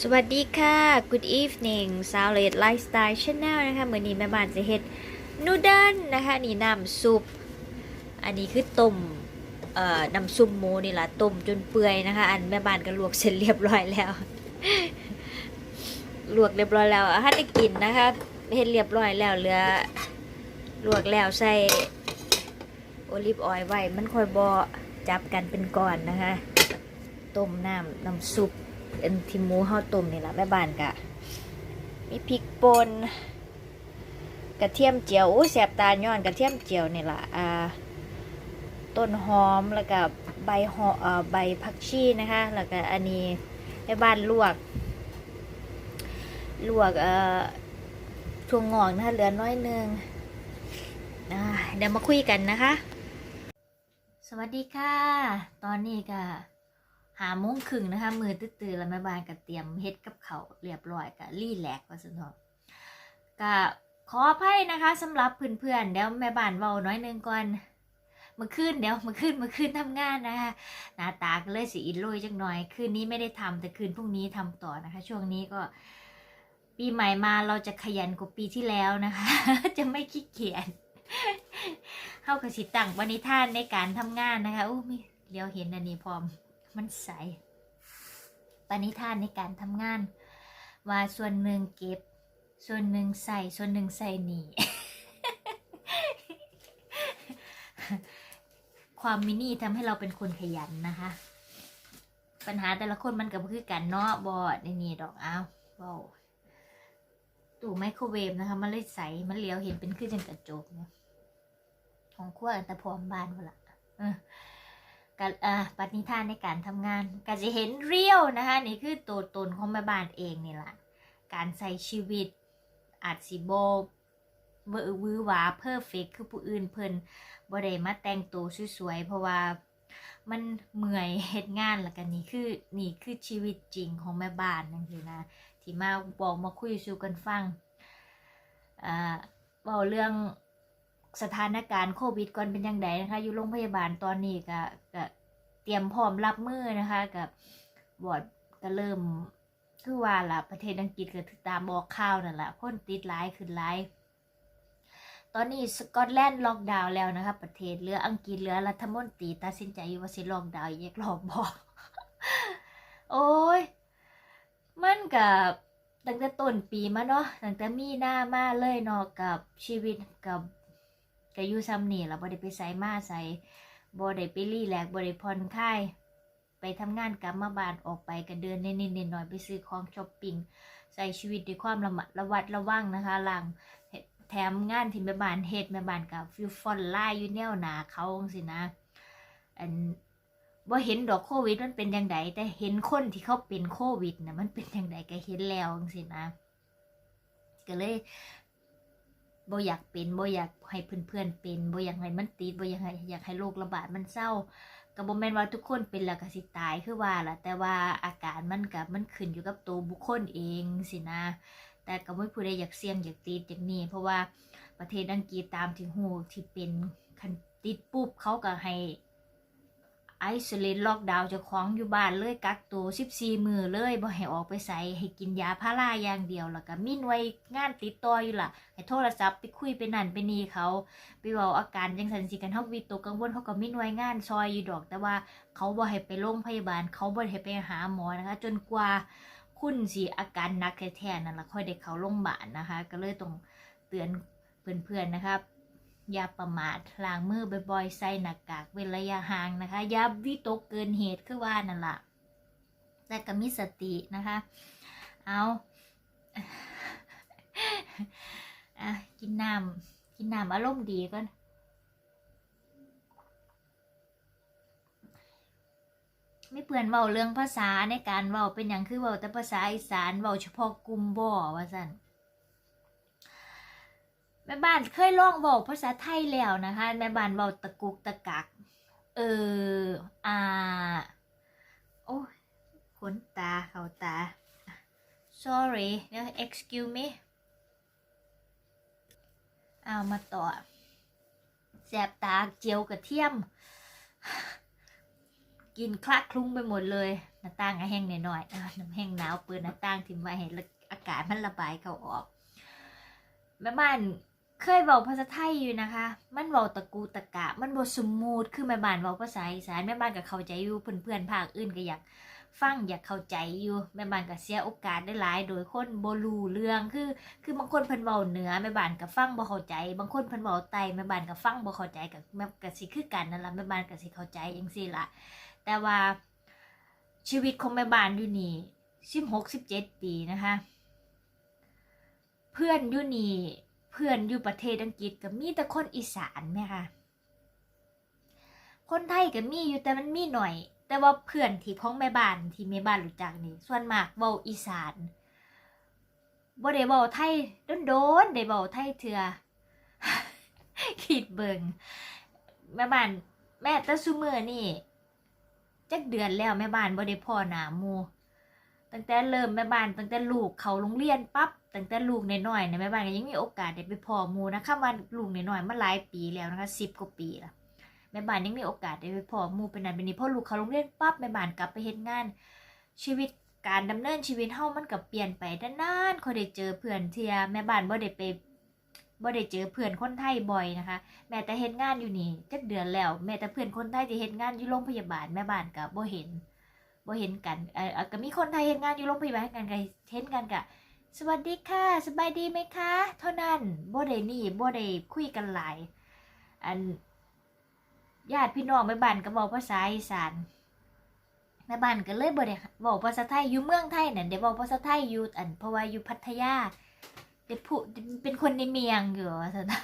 สวัสดีค่ะ Good evening สาวเลดไลฟ์สไตล์ช n แนลนะคะเมื่อนนี้แม่บ้านจะเฮ็ดนูเดิลนะคะนี่น้ำซุป อันนี้คือต้มเอ่อน้ำซุปหมูนี่แหละต้มจนเปื่อยนะคะ อันแม่บ้านก็ลวกเสร็จเรียบร้อยแล้ว ลวกเรียบร้อยแล้วถ้าได้กินนะคะเฮ็ดเรียบร้อยแล้วเหลือลวกแล้วใส่โอลิฟออยล์ไว้มันค่อยบ่จับกันเป็นก้อนนะคะ ต้มน้ำน้ำซุป อันที่หมูเฮาต้มนี่แหละแม่บ้านกะ มีพริกป่นกระเทียมเจียวโอ้แสบตาย้อนกระเทียมเจียวนี่แหละอ่าต้นหอมแล้วก็ใบหอเอ่อใบผักชีนะคะ แล้วก็อันนี้แม่บ้านลวก ลวกเอ่อถั่วงอกนะคะเหลือน้อยนึงเดี๋ยวมาคุยกันนะคะ สวัสดีค่ะ ตอนนี้ก็ หาโมงครึ่งนะคะ มือตื้อๆแล้วแม่บ้านก็เตรียมเฮ็ดกับเขาเรียบร้อยก็รีแลกซ์ว่าซั่นเถอะก็ขออภัยนะคะสำหรับเพื่อนๆเดี๋ยวแม่บ้านเว้าน้อยนึงก่อนมื่อคืนเดี๋ยวมื่อคืนมื่อคืนทำงานนะคะหน้าตาก็เลยสิอินโรยจังหน่อย คืนนี้ไม่ได้ทำแต่คืนพรุ่งนี้ทำต่อนะคะ ช่วงนี้ก็ ปีใหม่มาเราจะขยันกว่าปีที่แล้วนะคะ จะไม่ขี้เกียจเข้ากับสิตั้งปณิธานในการทำงานนะคะอู้มีเลี้ยวเห็นอันนี้พร้อม มันใส ปณิธานในการทำงาน ว่าส่วนหนึ่งเก็บ ส่วนหนึ่งใส่ ส่วนหนึ่งใส่หนีความมินี่ทำให้เราเป็นคนขยันนะคะ ปัญหาแต่ละคนมันก็บ่คือกันเนาะบอดในนี่ดอกอ้าวเบาตู้ไมโครเวฟนะคะ มันเลยใส มันเลี้ยวเห็นเป็นขึ้นจังกระจกเนี่ยของขั้วอันตะพร้อมบ้านเวละ การอ่าปฏิทานในการทำงานก็จะเห็นเรียวนะคะนี่คือตัวตนของแม่บ้านเองนี่แหละการใส่ชีวิตอาจสิโบเวอวือหวาเพอร์เฟกคือผู้อื่นเพิ่นบ่ได้มาแต่งตัวสวยๆเพราะว่ามันเหมื่อยเฮ็ดงานแล้วกันนี่คือนี่คือชีวิตจริงของแม่บ้านนั่นคือนะที่มาบอกมาคุยสู่กันฟังอ่าเว้าเรื่อง สถานการณ์โควิดก่อนเป็นยังไงนะคะ อยู่โรงพยาบาลตอนนี้ก็ก็เตรียมพร้อมรับมือนะคะ กับบอดก็เริ่มคือว่าล่ะประเทศอังกฤษก็ตามบอกข่าวนั่นแหละคนติดหลายขึ้นหลายตอนนี้สกอตแลนด์ล็อกดาวน์แล้วนะคะ ประเทศเหลืออังกฤษเหลือรัฐมนตรีตัดสินใจอยู่ว่าสิล็อกดาวน์อีกรอบบอกโอ้ยมันกับตั้งแต่ต้นปีมาเนาะตั้งแต่มีหน้ามาเลยเนาะกับชีวิตกับ ก็อยู่ซ้ำนี่ล่ะบ่ได้ไปไสมาไสบ่ได้ไปรีแลกบ่ได้ผ่อนคลายไปทำงานกลับมาบ้านออกไปก็เดินนิดๆหน่อยๆไปซื้อของช้อปปิ้งใส่ชีวิตด้วยความระมัดระวัดระวังนะคะหลังแถมงานที่แม่บ้านเฮ็ดแม่บ้านกับฟิวฟอนไล่อยู่แนวหนาเขาจังซี่นะอันบ่เห็นดอกโควิดมันเป็นจังไดแต่เห็นคนที่เขาเป็นโควิดนะมันเป็นจังไดก็เห็นแล้วจังซี่นะก็เลย บ่อยากเป็นบ่อยากให้เพื่อนๆเป็นบ่อยากให้มันติดบ่อยากให้อยากให้โรคระบาดมันเศร้าก็บ่แม่นว่าทุกคนเป็นแล้วก็สิตายคือว่าล่ะแต่ว่าอาการมันกับมันขึ้นอยู่กับตัวบุคคลเองสินะ แต่ก็ไม่ผู้ใดอยากเสี่ยงอยากติดอย่างนี้ เพราะว่าประเทศอังกฤษตามที่หูที่เป็นคันติดปุ๊บเขาก็ให้ ไอโซเลตล็อกดาวน์เจ้าของอยู่บ้านเลยกักตัว14 มือเลยบ่ให้ออกไปไสให้กินยาพาราอย่างเดียวแล้วก็มีหน่วยงานติดต่ออยู่ล่ะให้โทรศัพท์ไปคุยไปนั่นไปนี่เขา ไปเว้าอาการจังสันสิกันเฮาวิตกกังวลเขาก็มีหน่วยงานซอยอยู่ดอก แต่ว่าเขาบ่ให้ไปโรงพยาบาล เขาบ่ให้ไปหาหมอนะคะ จนกว่าคุณสิอาการหนักแท้ๆนั่นล่ะค่อยได้เข้าโรงพยาบาลนะคะ ก็เลยต้องเตือนเพื่อนๆนะครับ อย่าประมาทล้างมือบ่อยๆ ใส่หน้ากากเว้นระยะห่างนะคะ อย่าวิตกเกินเหตุคือว่านั่นละแต่ก็มีสตินะคะ เอาอะกินน้ำกินน้ำอารมณ์ดีก่อนไม่เปื่อนเว้าเรื่องภาษาในการเว้าเป็นอย่างคือเว้าแต่ภาษาอีสานเว้าเฉพาะกลุ่มบ่ว่าซั่น ม่บ้านเคยลองเว้าภาษาไทยแล้วนะคะ แม่บ้านเว้าตะกุกตะกัก เอออ่าโอ้ขนตาเขาตา sorry เดี๋ยว excuse me เอามาต่อแสบตาเจียวกระเทียม กินคละคลุ้งไปหมดเลยหน้าต่างแห้งหน่อยๆน้ำแห้งหนาวเปิดหน้าต่างทิ้งไว้ให้อากาศมันระบายเข้าออกแม่บ้าน เคยเว้าภาษาไทยอยู่นะคะ มันเว้าตะกูตะกะ มันบ่สมูทคือแม่บ้านเว้าภาษาอีสานแม่บ้านก็เข้าใจอยู่เพื่อนๆภาคอื่นก็อยากฟังอยากเข้าใจอยู่แม่บ้านก็เสียโอกาสได้หลาย โดยคนบ่รู้เรื่องคือ คือบางคนเพิ่นเว้าเหนือแม่บ้านก็ฟังบ่เข้าใจ บางคนเพิ่นเว้าใต้แม่บ้านก็ฟังบ่เข้าใจก็แม่ก็สิคือกันนั่นล่ะแม่บ้านก็สิเข้าใจจังซี่ล่ะแต่ว่าชีวิตของแม่บ้านอยู่นี่16 17ปีนะคะ เพื่อนอยู่นี่ เพื่อนอยู่ประเทศอังกฤษก็มีแต่คนอีสานแม่ค่ะคนไทยก็มีอยู่แต่มันมีหน่อย แต่ว่าเพื่อนที่ของแม่บ้านที่แม่บ้านรู้จักนี่ส่วนมากเว้าอีสานบ่ได้เว้าไทยโดนๆได้เว้าไทยเทื่อคิดเบิงแม่บ้านแม่ตะซุมื้อนี่จักเดือนแล้วแม่บ้านบ่ได้พ่อหนามู ตั้งแต่เริ่มแม่บ้านตั้งแต่ลูกเขาโรงเรียนปั๊บตั้งแต่ลูกน้อยๆเนี่ยแม่บ้านก็ยังมีโอกาสได้ไปพ่อหมูนะคะว่าลูกน้อยๆมาหลายปีแล้วนะคะ10กว่าปีแล้วแม่บ้านยังมีโอกาสได้ไปพอหมูเป็นนั้นเป็นนี้พอลูกเขาโรงเรียนปั๊บแม่บ้านกลับไปเฮ็ดงาน ชีวิตการดำเนินชีวิตเฮามันก็เปลี่ยนไปนานๆคอยได้เจอเพื่อนเทียแม่บ้านบ่ได้ไปบ่ได้เจอเพื่อนคนไทยบ่อยนะคะ แม่แต่เฮ็ดงานอยู่นี่จักเดือนแล้ว แม่แต่เพื่อนคนไทยที่เฮ็ดงานอยู่โรงพยาบาลแม่บ้านก็บ่เห็น บ่เห็นกันเอ่อก็มีคนไทยเฮ็ดงานอยู่โรงพยาบาลกันก็เห็นกันก็สวัสดีค่ะสบายดีไหมคะ เท่านั้นบ่ได้นี่บ่ได้คุยกันหลาย อันญาติพี่น้องแม่บ้านก็บอกภาษาอีสานแม่บ้านก็เลยบ่ได้บอกภาษาไทยอยู่เมืองไทยนั่นได้บอกภาษาไทยอยู่อันเพราะว่าอยู่พัทยาได้พูดเป็นคนในเมียงอยู่ว่าซั่นะ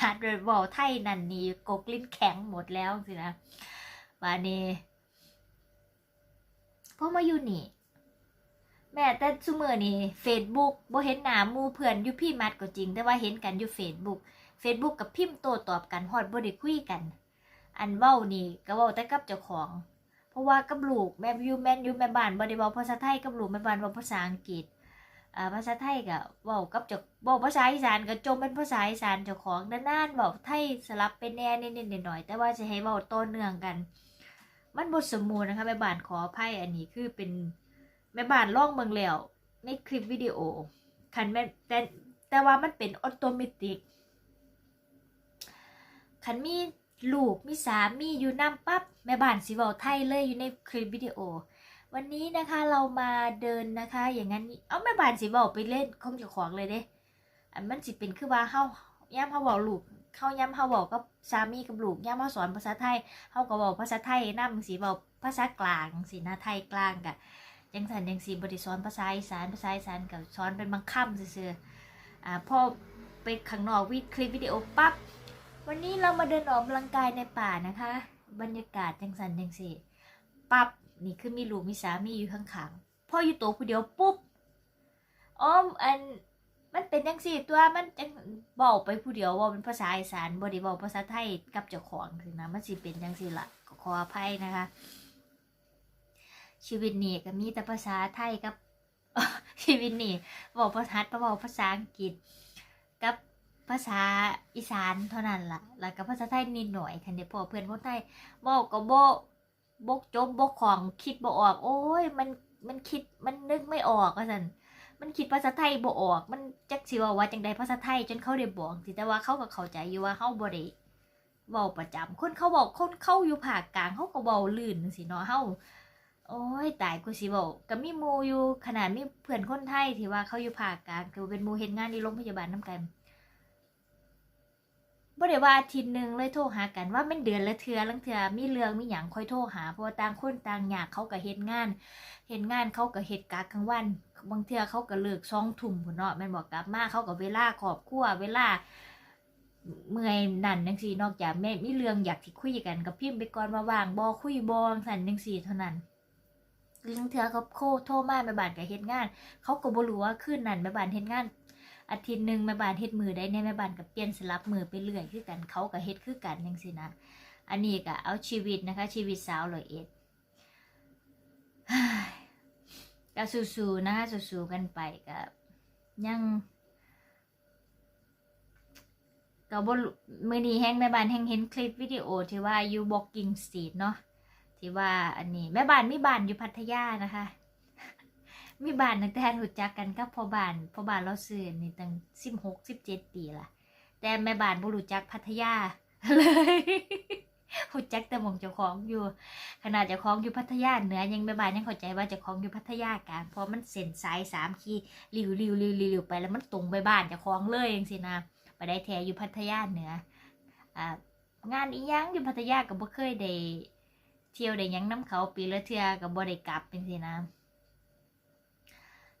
หาดบอกไทยนั่นนี่กกลิ้นแข็งหมดแล้วสินะว่านี่ พอมาอยู่นี่ แม่แต่ซุมื้อนี่ Facebook บ่เห็นหน้าหมู่เพื่อนอยู่พี่มัดก็จริง แต่ว่าเห็นกันอยู่ Facebook Facebook กับพิมพ์โตตอบกันฮอดบ่ได้คุยกัน อันเว้านี่ก็เว้าแต่กับเจ้าของ เพราะว่ากับลูกแม่อยู่แม่นอยู่แม่บ้านบ่ได้เว้าภาษาไทยกับลูกแม่บ้านเว้าภาษาอังกฤษอ่าภาษาไทยก็เว้ากับเจ้าเว้าภาษาอีสานก็จมเป็นภาษาอีสานเจ้าของนานๆเว้าไทยสลับไปแหน่นิดๆหน่อยๆแต่ว่าจะให้เว้าต่อเนื่องกัน มันบ่สมบูรณ์นะคะแม่บ้านขออภัยอันนี้คือเป็นแม่บ้านล่องเบิ่งแล้วในคลิปวิดีโอคันแม่แต่แต่ว่ามันเป็นออโตเมติกคันมีลูกมีสามีอยู่น้ำปั๊บแม่บ้านสิเว้าไทยเลยอยู่ในคลิปวิดีโอ วันนี้นะคะเรามาเดินนะคะ อย่างนั้นเอาแม่บ้านสิเว้าไปเล่นของจ้าของเลยเด้อันมันสิเป็นคือว่าเฮาย่ํเฮาเว้าลูก เฮาย่ํเฮาเว้ากับสามีกับลูกย่ํเฮาสอนภาษาไทยเฮาก็เว้าภาษาไทยนำสิเว้าภาษากลางสินะไทยกลางกะจังซั่นจังซี่บ่ได้สอนภาษาอีสานภาษาอีสานก็สอนเป็นบางคำซื่อๆอ่าพอไปข้างนอกวิดคลิปวิดีโอปั๊บวันนี้เรามาเดินออกกำลังกายในป่านะคะ บรรยากาศจังสันจังสีปั๊บนี่คือมีลูกมีสามีอยู่ข้างๆพ่ออยู่ตัวผู้เดียวปุ๊บอ้อมอัน มันเป็นจังสี่ตัวมันจังบอกไปผู้เดียวว่าเป็นภาษาอีสานบ่ได้บอกภาษาไทยกับเจ้าของคือนะมันสิเป็นจังสี่ละขออภัยนะคะ ชีวิตนี้ก็มีแต่ภาษาไทยกับชีวิตนี้บอกภาษาบอกภาษาอังกฤษ กับภาษาอีสานเท่านั้นล่ะ แล้วก็ภาษาไทยนิดหน่อยคันเดียวพอเพื่อนคนไทยบอกก็บ่บกจบบกของคิดบ่ออก โอ้ย มันมันคิดมันนึกไม่ออกว่าซั่น มันคิดภาษาไทยบ่ออก มันจักสิว่าว่าจังใดภาษาไทยจนเขาได้บอกสิแต่ว่าเขาก็เข้าใจอยู่ว่าเฮาบ่ได้เว้าประจำคนเขาบอกคนเข้าอยู่ภาคกลางเขาก็เว้าลื่นจังซี่เนาะเฮาโอ้ยตายกูสิเว้าก็มีมูอยู่ขนาดมีเพื่อนคนไทยที่ว่าเขาอยู่ภาคกลางคือเป็นมูเฮ็ดงานที่โรงพยาบาลนํกันบ่ได้ว่าอาทิตย์หนึงเลยโทรหากันว่าเป็นเดือนละเทือลังเทือมีเรื่องมีหยังค่อยโทรหาเพราะต่างคนต่างยากเขาก็เฮ็ดงานเฮ็ดงานเขาก็เฮ็ดกะกลางวัน บางเทื่อเขาก็เลิก2ทุ่มพุ่นเนาะแม่นบอกกลับมาเขาก็เวลาครอบครัวเวลาเมื่อยนั่นจังซี่นอกจากแม่มีเรื่องอยากสิคุยกันก็พิมพ์ไปก่อนว่าว่างบ่คุยบ่จังซั่นจังซี่เท่านั้นลางเทือเขาโคโทรมาแม่บ้านก็เฮ็ดงาน เขาก็บ่รู้ว่าคืนนั้นแม่บ้านเฮ็ดงาน อาทิตย์หนึ่งแม่บ้านเฮ็ดมือได้เนี่ยแม่บ้านก็เปลี่ยนสลับมือไปเรื่อยคือกันเขาก็เฮ็ดคือกันจังซี่นะอันนี้ก็เอาชีวิตนะคะ ชีวิตสาวร้อยเอ็ด ก็สู้ๆนะคะสู้ๆกันไปก็ยังก็บ่รู้มื้อนี้แฮงแม่บ้านแฮงเห็นคลิปวิดีโอที่ว่าอยู่ Walking Street เนาะที่ว่าอันนี้แม่บ้านมีบ้านอยู่พัทยานะคะ มีบ้านตั้งแต่รู้จักกันกับพ่อบ้านพ่อบ้านเราซื้อนี่ตั้งสิบหกสิบเจ็ดปีละแต่แม่บ้านบ่รู้จักพัทยาเลย รู้จักแต่มองเจ้าของอยู่ ขนาดเจ้าของอยู่พัทยาเหนือยังแม่บานยังเข้าใจว่าเจ้าของอยู่พัทยากลางเพราะมันเส้นสายสามขีริวริวริวริวไปแล้วมันตรงไปบ้านเจ้าของเลยจังซี่นะไปได้แท้อยู่พัทยาเหนืออ่างานอีหยังอยู่พัทยาก็บ่เคยได้เที่ยวได้ยังน้ำเขาปีละเทือก็บ่ได้กลับจังซี่นะ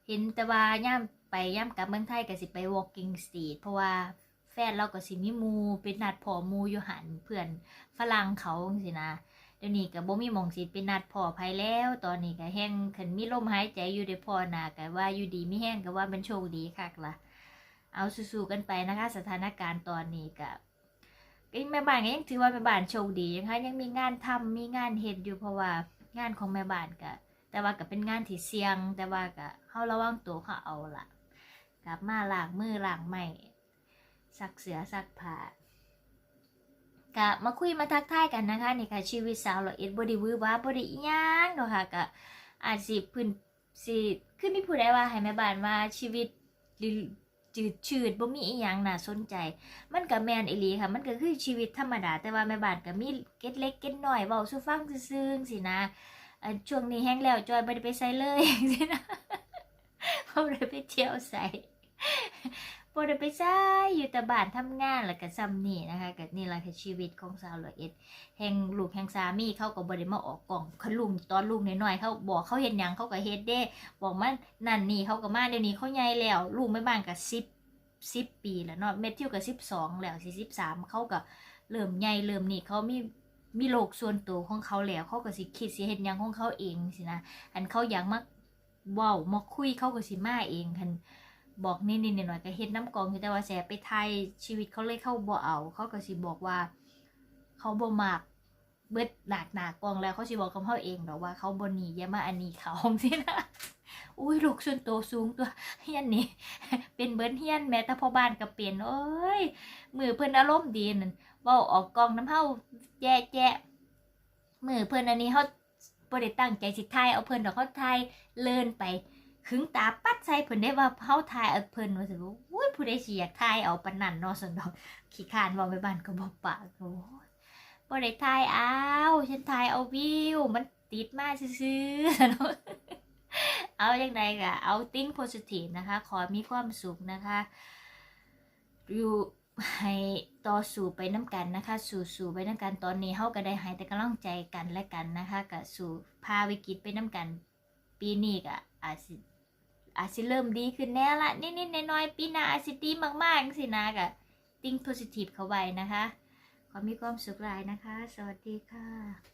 เห็นแต่ว่าย่ามไปย่ามกลับเมืองไทยก็สิไป walking street เพราะว่า แฟนเราก็สิมีมูเป็นนัดพอมูอยู่หันเพื่อนฝรั่งเขาสินะเดี๋ยวนี้ก็บ่มีมองสิเป็นนัดพอภัยแล้ว ตอนนี้ก็แห้งขันมีลมหายใจอยู่ได้พอนาก็ว่าอยู่ดีไม่แห้งก็ว่าเป็นโชคดีคักละเอาสู้ๆกันไปนะคะ สถานการณ์ตอนนี้ก็ก็แม่บ้านก็ยังถือว่าแม่บ้านโชคดีนะคะยังมีงานทำมีงานเฮ็ดอยู่เพราะว่างานของแม่บ้านก็แต่ว่าก็เป็นงานที่เสี่ยง แต่ว่าก็เฮาระวังตัวเขาเอาละกลับมาล้างมือล้างไม้ ซักเสือซักผ้ากะมาคุยมาทักทายกันนะคะนี่ค่ะชีวิตสาวเราเอ็ดบไดีวือว่าบไดีอิหยังเนาะค่ะกะอาจสิพื้นสิคือมีผู้ใดว่าให้แม่บ้านว่าชีวิตจืดชืดบ่มีอีหยังน่าสนใจ มันก็แมนอีหลีค่ะ มันก็คือชีวิตธรรมดา แต่ว่าแม่บ้านก็มีเก็ดเล็กเก็ดน้อยเว้าสู่ฟังซื่อๆสินะช่วงนี้แห้งแล้วจอยไม่ได้ไปใส่เลยสินะเพราะไม่ได้ไปเที่ยวใส่ บ่ได้ไปใส่อยู่แต่บ้านทำงานแล้วก็ซ้ำนี่นะคะก็นี่แหละคือชีวิตของสาวร้อเอ็ดแห่งลูกแห่งสามีเขาก็บ่ได้มาออกกล่องเขาลุงตอนลุงน้อยๆเขาบอกเขาเห็นหยังเขาก็เฮ็ดเด้ บอกมันนั่นนี่เขาก็มาเดี๋ยวนี้เขาใหญ่แล้วลูกไม่บ้านก็สิบสิบปีแล้วเนาะเมทิวก็สิบสองแล้วสี่สิบสามเขาก็เริ่มใหญ่เริ่มนี่เขามีมีโลกส่วนตัวของเขาแล้วเขาก็สิคิดสิเฮ็ดหยังของเขาเองสินะอันเขาอยากมาเว้ามาคุยเขาก็สิมาเองคัน บอกนิดๆหน่อยๆก็เฮ็ดน้ำกองอยู่แต่ว่าแสไปไทยชีวิตเขาเลยเข้าบ่เอา เขาก็สิบอกว่า เขาบ่มักเบิดหนักหนากองแล้วเขาสิบอกกับเขาเองดอกว่าเขาบ่หนีอย่ามาอันนี้เขาสินะอุ้ยลูกส่วนตัวสูงตัวเฮียนนี่เป็นเบิดเฮียนแม้แต่พ่อบ้านก็เปลี่ยนโอ้ยมือเพิ่นอารมณ์ดีนั่นว้าออกกองน้ำเฮาแย่แย่มือเพิ่นอันนี้เฮาบ่ได้ตั้งใจสิทายเอาเพิ่นดอกเฮาทายเลินไป ขึงตาปัดใส่เพิ่นได้ว่าเฮาทายเอาเพิ่นว่าสิว่าอุ้ยผู้ใดสิอยากทายเอาปานนั้นเนาะซั่นดอกขี้คร้านเว้าไปบ้านก็บ่ปากโอ้ยบ่ได้ทายเอาฉันทายเอาวิว มันติดมาซื่อๆเนาะเอาอย่างไรก็เอาติ้งโพสิทีฟนะคะ ขอมีความสุขนะคะอยู่ให้ต่อสู่ไปน้ำกันนะคะ สู่สู่ไปน้ำกันตอนนี้เฮาก็ได้ให้แต่กำลังใจกันและกันนะคะก็สู่พาวิกฤตไปน้ำกัน ปีนี้ก็อาจสิ อาจสิเริ่มดีขึ้นแน่ละนิดๆน้อยๆปีหน้าอาจสิดีมากๆสินะกะติ้งโพสิทีฟเข้าไว้นะคะ ขอมีความสุขหลายนะคะ สวัสดีค่ะ